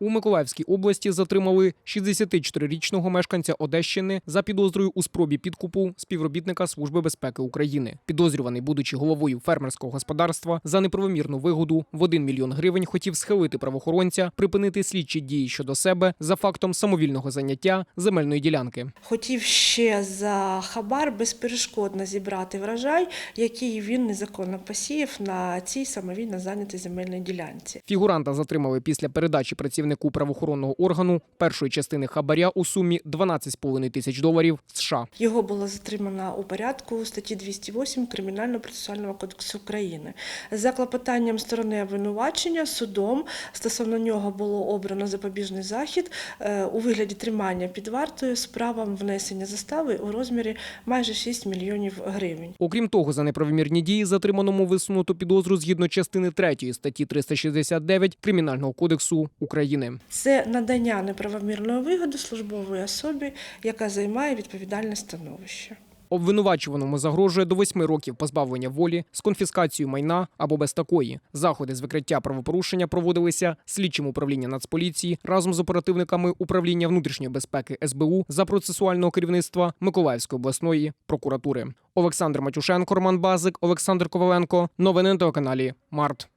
У Миколаївській області затримали 64-річного мешканця Одещини за підозрою у спробі підкупу співробітника Служби безпеки України. Підозрюваний, будучи головою фермерського господарства, за неправомірну вигоду в 1 мільйон гривень хотів схилити правоохоронця, припинити слідчі дії щодо себе за фактом самовільного заняття земельної ділянки. Хотів ще за хабар безперешкодно зібрати врожай, який він незаконно посіяв на цій самовільно зайнятій земельній ділянці. Фігуранта затримали після передачі працівнику правоохоронного органу першої частини хабаря у сумі 12,5 тисяч доларів США. Його було затримано у порядку статті 208 Кримінального процесуального кодексу України. За клопотанням сторони обвинувачення судом стосовно нього було обрано запобіжний захід е, у вигляді тримання під вартою з правом внесення застави у розмірі майже 6 мільйонів гривень. Окрім того, за неправомірні дії затриманому висунуто підозру згідно частини 3 статті 369 Кримінального кодексу України. Це надання неправомірної вигоди службовій особі, яка займає відповідальне становище. Обвинувачуваному загрожує до 8 років позбавлення волі з конфіскацією майна або без такої. Заходи з викриття правопорушення проводилися слідчим управління Нацполіції разом з оперативниками управління внутрішньої безпеки СБУ за процесуального керівництва Миколаївської обласної прокуратури. Олександр Матюшенко, Роман Базик, Олександр Коваленко. Новини на телеканалі Март.